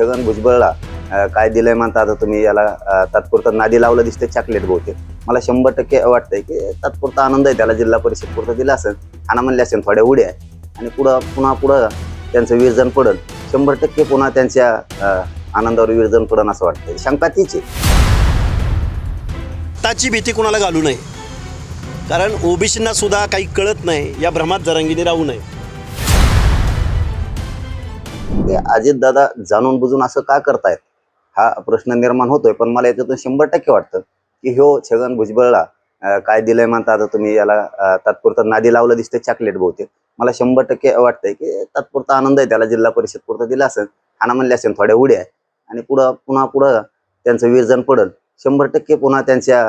छगन भुजबळला काय दिलंय म्हणता आता तुम्ही याला तात्पुरता नादी लावलं दिसते चॉकलेट बहुतेक. मला शंभर टक्के वाटतंय की तात्पुरता आनंद आहे त्याला जिल्हा परिषद पुरता दिला असेल खाना म्हणले असेल थोड्या उड्या आणि पुढं पुन्हा पुढं त्यांचं विरजन पडल. शंभर टक्के पुन्हा त्यांच्या आनंदावर विरजन पडन असं वाटतं शंका तीच त्याची ताची भीती कुणाला घालू नये? कारण ओबीसींना सुद्धा काही कळत नाही या भ्रमात जरांगीने राहू नये. ते अजितदादा जाणून बुजून असं का करतायत? हा प्रश्न निर्माण होतोय पण मला याच्यातून शंभर टक्के वाटतं की ह्यो छगन भुजबळला काय दिलंय म्हणता आता तुम्ही याला तात्पुरता नादी लावलं दिसते चॉकलेट बहुतेक. मला शंभर टक्के वाटतंय की तात्पुरता आनंद आहे त्याला जिल्हा परिषद पुरतं दिला असेल खाना म्हणले असेल थोड्या उड्या आणि पुढं पुन्हा पुढं त्यांचं विरजन पडल. शंभर टक्के पुन्हा त्यांच्या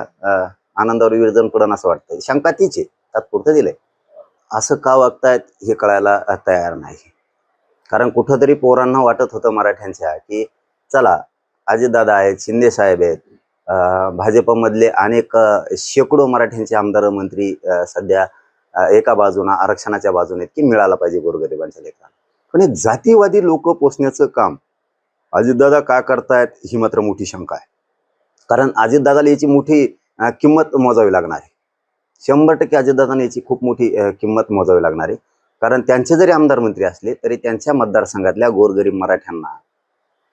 आनंदावर विरजन पडन असं वाटतंय. शंका तीच आहे तात्पुरतं दिलंय. असं का वागतायत हे कळायला तयार नाही. कारण कुठंतरी पोरांना वाटत होतं मराठ्यांच्या की चला अजितदादा आहेत शिंदे साहेब आहेत भाजपमधले अनेक शेकडो मराठ्यांचे आमदार मंत्री सध्या एका बाजूना आरक्षणाच्या बाजूने की मिळाला पाहिजे गोरगरिबांच्या लेकरांना पण हे जातीवादी लोक पोचण्याचं काम अजितदादा का करतायत ही मात्र मोठी शंका आहे. कारण अजितदादाला याची मोठी किंमत मोजावी लागणार आहे. शंभर टक्के अजितदादाने याची खूप मोठी किंमत मोजावी लागणार आहे. कारण त्यांचे जरी आमदार मंत्री असले तरी त्यांच्या मतदारसंघातल्या गोरगरीब मराठ्यांना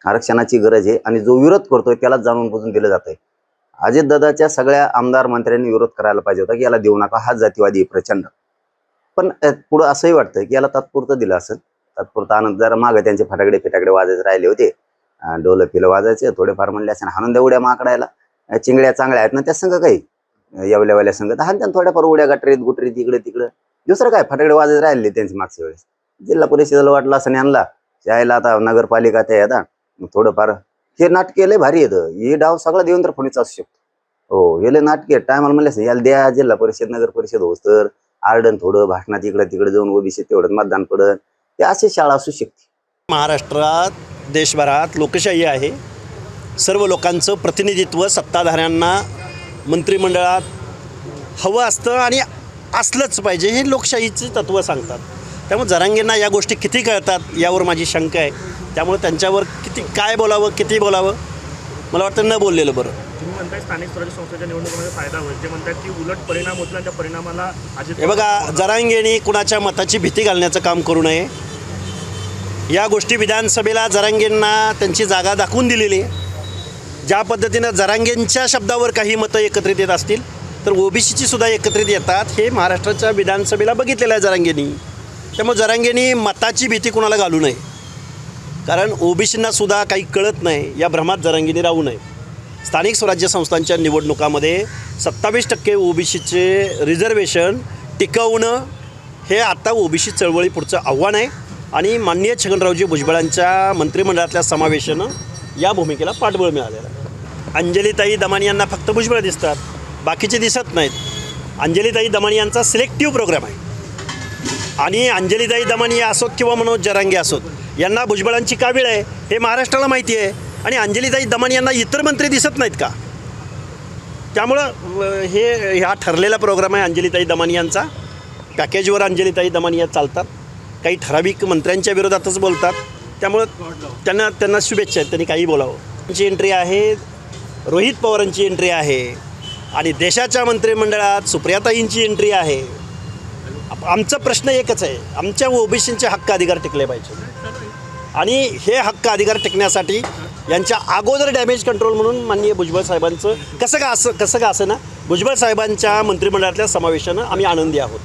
आरक्षणाची गरज आहे आणि जो विरोध करतोय त्यालाच जाणून बुजून दिलं जातंय. अजितदादाच्या सगळ्या आमदार मंत्र्यांनी विरोध करायला पाहिजे होता की याला देऊ नका हा जातीवादी प्रचंड. पण पुढं असंही वाटतं की याला तात्पुरतं दिलं असेल. तात्पुरतं आनंद जरा मागं त्यांचे फटाकडे फिटाकडे वाजायचे राहिले होते. डोलं पिलं वाजायचे थोडेफार म्हणले असेल हाणून द्या उड्या माकडायला. चिंगड्या चांगल्या आहेत ना त्या संघ काही? येवल्यावाल्या संघ. तर हाण त्यांना थोड्याफार उड्या गटरीत गुटरीत इकडे तिकडं दुसरं काय? फटाकडे वाजत राहिले त्यांची मागच्या वेळेस. जिल्हा परिषदेला वाटलं असं आणला. यायला आता नगरपालिका त्या येतात. थोडंफार हे नाटके लय भारी येतं हे डाव सगळा देवेंद्र फडणवीस असू शकतो हो हे लय नाटके टायमाला म्हणले असं याला द्या जिल्हा परिषद नगर परिषद होस तर आर्डन थोडं भाषणात इकडे तिकडे जाऊन ओबीसी तेवढं मतदान पडत ते अशी शाळा असू शकते. महाराष्ट्रात देशभरात लोकशाही आहे. सर्व लोकांचं प्रतिनिधित्व सत्ताधाऱ्यांना मंत्रिमंडळात हवं असतं आणि असलंच पाहिजे हे लोकशाहीची तत्त्व सांगतात. त्यामुळे जरांगींना या गोष्टी किती कळतात यावर माझी शंका आहे. त्यामुळे त्यांच्यावर किती काय बोलावं किती बोलावं मला वाटतं न बोललेलं बरं. तुम्ही म्हणताय स्थानिक स्वराज्य संस्थेच्या निवडणुकीमध्ये फायदा होईल. ते म्हणतात की उलट परिणाम होतील आणि त्या परिणामाला अजित हे बघा जरांगेने कुणाच्या मताची भीती घालण्याचं काम करू नये. या गोष्टी विधानसभेला जरांगेंना त्यांची जागा दाखवून दिलेली आहे. ज्या पद्धतीनं जरांगेंच्या शब्दावर काही मतं एकत्रित येत असतील तर ओबीसीची सुद्धा एकत्रित येतात. हे महाराष्ट्राच्या विधानसभेला बघितलेलं आहे जरांगेनी. त्यामुळे जरांगेनी मताची भीती कुणाला घालू नये. कारण ओबीसींना सुद्धा काही कळत नाही. या भ्रमात जरांगीने राहू नये. स्थानिक स्वराज्य संस्थांच्या निवडणुकामध्ये सत्तावीस टक्के ओबीसीचे रिझर्वेशन टिकवणं हे आता ओबीसी चळवळी पुढचं आव्हान आहे. आणि माननीय छगनरावजी भुजबळांच्या मंत्रिमंडळातल्या समावेशानं या भूमिकेला पाठबळ मिळालेलं आहे. अंजलीताई दमानी यांना फक्त भुजबळ दिसतात. बाकीचे दिसत नाहीत. अंजलीताई दमाणी यांचा सिलेक्टिव्ह प्रोग्राम आहे. आणि अंजलीताई दमाणी असोत किंवा मनोज जरांगे असोत यांना भुजबळांची का वेळ आहे? हे महाराष्ट्राला माहिती आहे. आणि अंजलीताई दमाणी यांना इतर मंत्री दिसत नाहीत का? त्यामुळं हे ह्या ठरलेला प्रोग्राम आहे अंजलीताई दमानी यांचा. पॅकेजवर अंजलीताई दमानी या चालतात. काही ठराविक मंत्र्यांच्या विरोधातच बोलतात. त्यामुळं त्यांना त्यांना शुभेच्छा आहेत. त्यांनी काही बोलावं. त्यांची एंट्री आहे रोहित पवारांची एंट्री आहे. आणि देशाच्या मंत्रिमंडळात सुप्रियाताईंची एंट्री आहे. आप- आमचा प्रश्न एकच आहे. आमच्या ओबीसींचे हक्क अधिकार टिकले पाहिजे. आणि हे हक्क अधिकार टिकण्यासाठी यांच्या अगोदर डॅमेज कंट्रोल म्हणून माननीय भुजबळ साहेबांचं कसं का असं कसं का असं ना? भुजबळ साहेबांच्या मंत्रिमंडळातल्या समावेशानं आम्ही आनंदी आहोत.